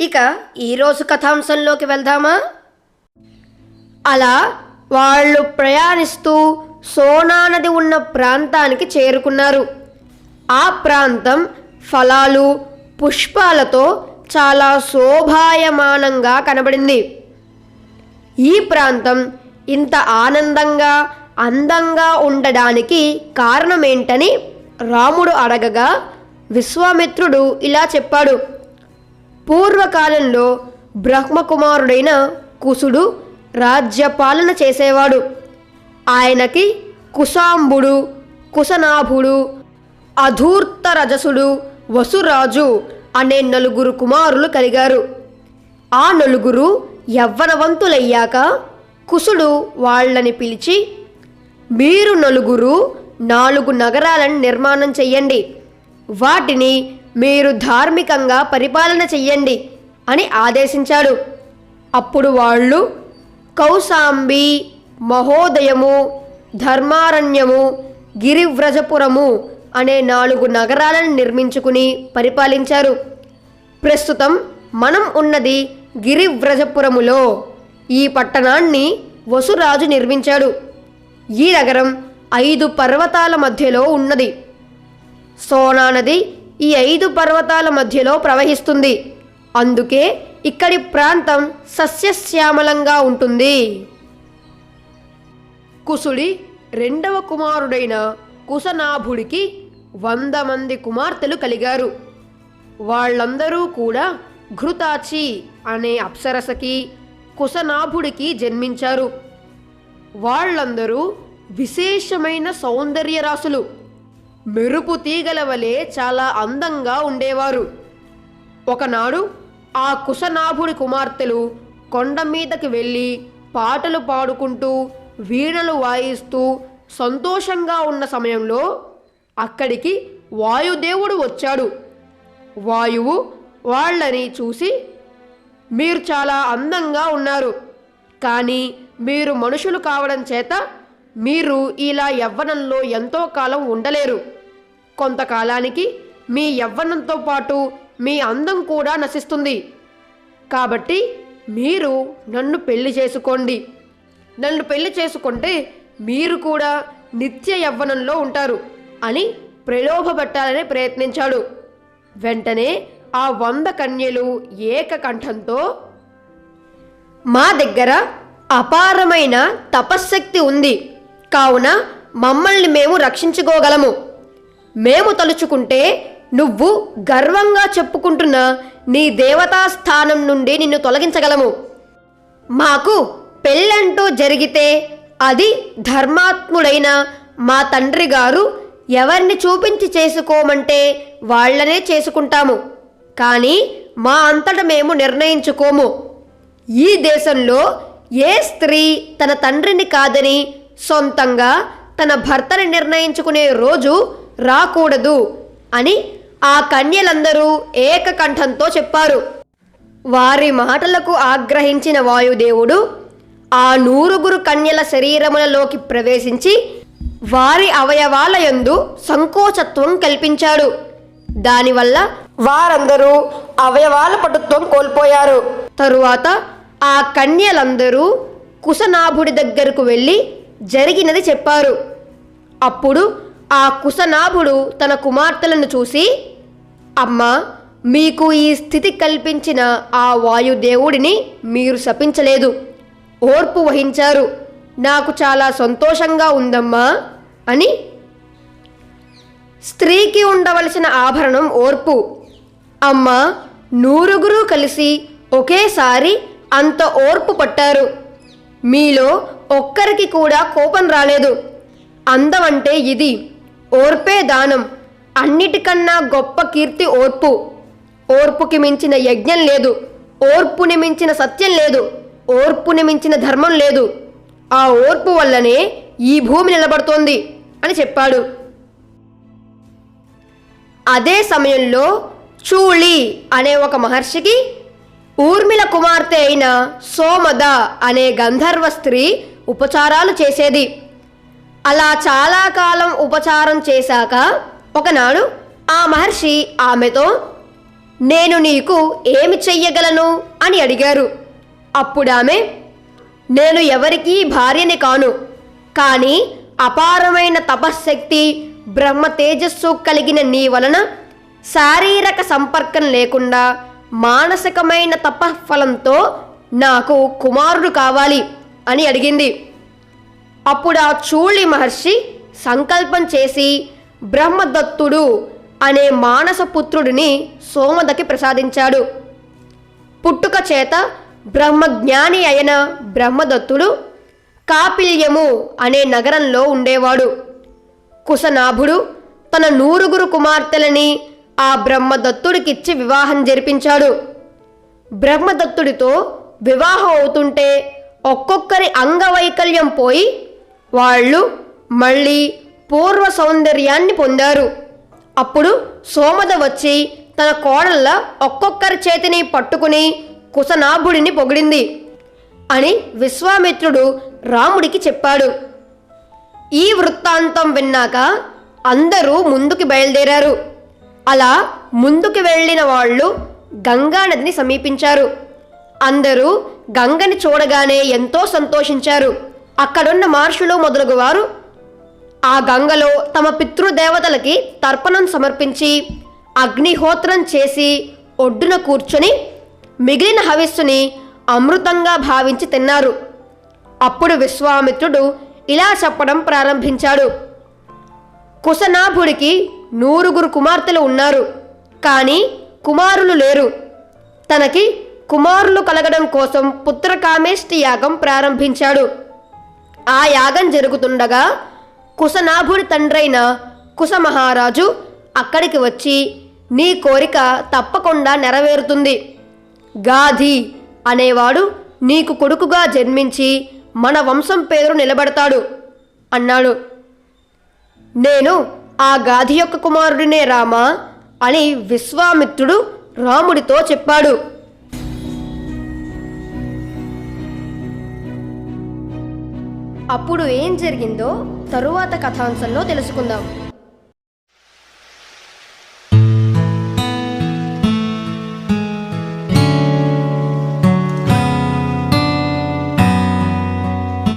ఇక ఈరోజు కథాంశంలోకి వెళ్దామా? అలా వాళ్ళు ప్రయాణిస్తూ సోనా నది ఉన్న ప్రాంతానికి చేరుకున్నారు. ఆ ప్రాంతం ఫలాలు పుష్పాలతో చాలా శోభాయమానంగా కనబడింది. ఈ ప్రాంతం ఇంత ఆనందంగా అందంగా ఉండడానికి కారణమేంటని రాముడు అడగగా విశ్వామిత్రుడు ఇలా చెప్పాడు. పూర్వకాలంలో బ్రహ్మకుమారుడైన కుసుడు రాజ్యపాలన చేసేవాడు. ఆయనకి కుశాంబుడు కుశనాభుడు అధూర్తరజసుడు వసురాజు అనే నలుగురు కుమారులు కలిగారు. ఆ నలుగురు యవ్వనవంతులయ్యాక కుసుడు వాళ్ళని పిలిచి మీరు నలుగురు నాలుగు నగరాలను నిర్మాణం చెయ్యండి. వాటిని మీరు ధార్మికంగా పరిపాలన చెయ్యండి అని ఆదేశించాడు. అప్పుడు వాళ్ళు కౌసాంబి మహోదయము ధర్మారణ్యము గిరివ్రజపురము అనే నాలుగు నగరాలను నిర్మించుకుని పరిపాలించారు. ప్రస్తుతం మనం ఉన్నది గిరివ్రజపురములో. ఈ పట్టణాన్ని వసురాజు నిర్మించాడు. ఈ నగరం ఐదు పర్వతాల మధ్యలో ఉన్నది. సోనా నది ఈ ఐదు పర్వతాల మధ్యలో ప్రవహిస్తుంది. అందుకే ఇక్కడి ప్రాంతం సస్యశ్యామలంగా ఉంటుంది. కుసుడి రెండవ కుమారుడైన కుశనాభుడికి వంద మంది కుమార్తెలు కలిగారు. వాళ్ళందరూ కూడా ఘృతాచి అనే అప్సరసకి కుశనాభుడికి జన్మించారు. వాళ్ళందరూ విశేషమైన సౌందర్యరాశులు. మెరుపు తీగల వలె చాలా అందంగా ఉండేవారు. ఒకనాడు ఆ కుశనాభుడి కుమార్తెలు కొండ మీదకి వెళ్ళి పాటలు పాడుకుంటూ వీణలు వాయిస్తూ సంతోషంగా ఉన్న సమయంలో అక్కడికి వాయుదేవుడు వచ్చాడు. వాయువు వాళ్ళని చూసి మీరు చాలా అందంగా ఉన్నారు. కానీ మీరు మనుషులు కావడం చేత మీరు ఇలా యవ్వనంలో ఎంతో కాలం ఉండలేరు. కొంతకాలానికి మీ యవ్వనంతో పాటు మీ అందం కూడా నశిస్తుంది. కాబట్టి మీరు నన్ను పెళ్ళి చేసుకోండి. నన్ను పెళ్ళి చేసుకుంటే మీరు కూడా నిత్య యవ్వనంలో ఉంటారు అని ప్రలోభపెట్టాలని ప్రయత్నించాడు. వెంటనే ఆ వంద కన్యలు ఏకకంఠంతో మా దగ్గర అపారమైన తపశ్శక్తి ఉంది. కావున మమ్మల్ని మేము రక్షించుకోగలము. మేము తలుచుకుంటే నువ్వు గర్వంగా చెప్పుకుంటున్న నీ దేవతా స్థానం నుండి నిన్ను తొలగించగలము. మాకు పెళ్ళంటూ జరిగితే అది ధర్మాత్ముడైన మా తండ్రి గారు ఎవరిని చూపించి చేసుకోమంటే వాళ్ళనే చేసుకుంటాము. కానీ మా అంతట మేము నిర్ణయించుకోము. ఈ దేశంలో ఏ స్త్రీ తన తండ్రిని కాదని సొంతంగా తన భర్తని నిర్ణయించుకునే రోజు రాకూడదు అని ఆ కన్యలందరూ ఏకకంఠంతో చెప్పారు. వారి మాటలకు ఆగ్రహించిన వాయుదేవుడు ఆ నూరుగురు కన్యల శరీరములలోకి ప్రవేశించి వారి అవయవాల యందు సంకోచత్వం కల్పించాడు. దానివల్ల వారందరూ అవయవాల పటుత్వం కోల్పోయారు. తరువాత ఆ కన్యలందరూ కుశనాభుడి దగ్గరకు వెళ్ళి జరిగినది చెప్పారు. అప్పుడు ఆ కుశనాభుడు తన కుమార్తెలను చూసి అమ్మా మీకు ఈ స్థితి కల్పించిన ఆ వాయుదేవుడిని మీరు శపించలేదు. ఓర్పు వహించారు. నాకు చాలా సంతోషంగా ఉందమ్మా అని. స్త్రీకి ఉండవలసిన ఆభరణం ఓర్పు. అమ్మ నూరుగురు కలిసి ఒకేసారి అంత ఓర్పు పట్టారు. మీలో ఒక్కరికి కూడా కోపం రాలేదు. అందం అంటే ఇది ఓర్పే దానం. అన్నిటికన్నా గొప్ప కీర్తి ఓర్పు. ఓర్పుకి మించిన యజ్ఞం లేదు. ఓర్పుని మించిన సత్యం లేదు. ఓర్పుని మించిన ధర్మం లేదు. ఆ ఓర్పు వల్లనే ఈ భూమి నిలబడుతోంది అని చెప్పాడు. అదే సమయంలో చూళి అనే ఒక మహర్షికి ఊర్మిళ కుమార్తె అయిన సోమద అనే గంధర్వ స్త్రీ ఉపచారాలు చేసేది. అలా చాలా కాలం ఉపచారం చేశాక ఒకనాడు ఆ మహర్షి ఆమెతో నేను నీకు ఏమి చెయ్యగలను? అని అడిగారు. అప్పుడు ఆమె నేను ఎవరికీ భార్యని కాను కానీ అపారమైన తపశ్శక్తి బ్రహ్మ తేజస్సు కలిగిన నీ వలన శారీరక సంపర్కం లేకుండా మానసికమైన తపఫలంతో నాకు కుమారుడు కావాలి. అని అడిగింది. అప్పుడు ఆ చూళి మహర్షి సంకల్పం చేసి బ్రహ్మదత్తుడు అనే మానస పుత్రుడిని సోమదకి ప్రసాదించాడు. పుట్టుక చేత బ్రహ్మజ్ఞాని అయిన బ్రహ్మదత్తుడు కాపిల్యము అనే నగరంలో ఉండేవాడు. కుశనాభుడు తన నూరుగురు కుమార్తెలని ఆ బ్రహ్మదత్తుడికిచ్చి వివాహం జరిపించాడు. బ్రహ్మదత్తుడితో వివాహం అవుతుంటే ఒక్కొక్కరి అంగవైకల్యం పోయి వాళ్ళు మళ్ళీ పూర్వ సౌందర్యాన్ని పొందారు. అప్పుడు సోమద వచ్చి తన కోడళ్ళ ఒక్కొక్కరి చేతిని పట్టుకుని కుశనాభుడిని పొగిడింది అని విశ్వామిత్రుడు రాముడికి చెప్పాడు. ఈ వృత్తాంతం విన్నాక అందరూ ముందుకు బయలుదేరారు. అలా ముందుకు వెళ్ళిన వాళ్ళు గంగా నదిని సమీపించారు. అందరూ గంగని చూడగానే ఎంతో సంతోషించారు. అక్కడున్న మహర్షులు మొదలగు వారు ఆ గంగలో తమ పితృదేవతలకి తర్పణం సమర్పించి అగ్నిహోత్రం చేసి ఒడ్డున కూర్చొని మిగిలిన హవిస్సుని అమృతంగా భావించి తిన్నారు. అప్పుడు విశ్వామిత్రుడు ఇలా చెప్పడం ప్రారంభించాడు. కుశనాభుడికి నూరుగురు కుమార్తెలు ఉన్నారు కానీ కుమారులు లేరు. తనకి కుమారులు కలగడం కోసం పుత్రకామేష్టి యాగం ప్రారంభించాడు. ఆ యాగం జరుగుతుండగా కుశనాభుడి తండ్రైన కుశ మహారాజు అక్కడికి వచ్చి నీ కోరిక తప్పకుండా నెరవేరుతుంది. గాధి అనేవాడు నీకు కొడుకుగా జన్మించి మన వంశం పేరు నిలబడతాడు అన్నాడు. నేను ఆ గాధి యొక్క కుమారుడినే రామా అని విశ్వామిత్రుడు రాముడితో చెప్పాడు. అప్పుడు ఏం జరిగిందో తరువాత కథాంశంలో తెలుసుకుందాం.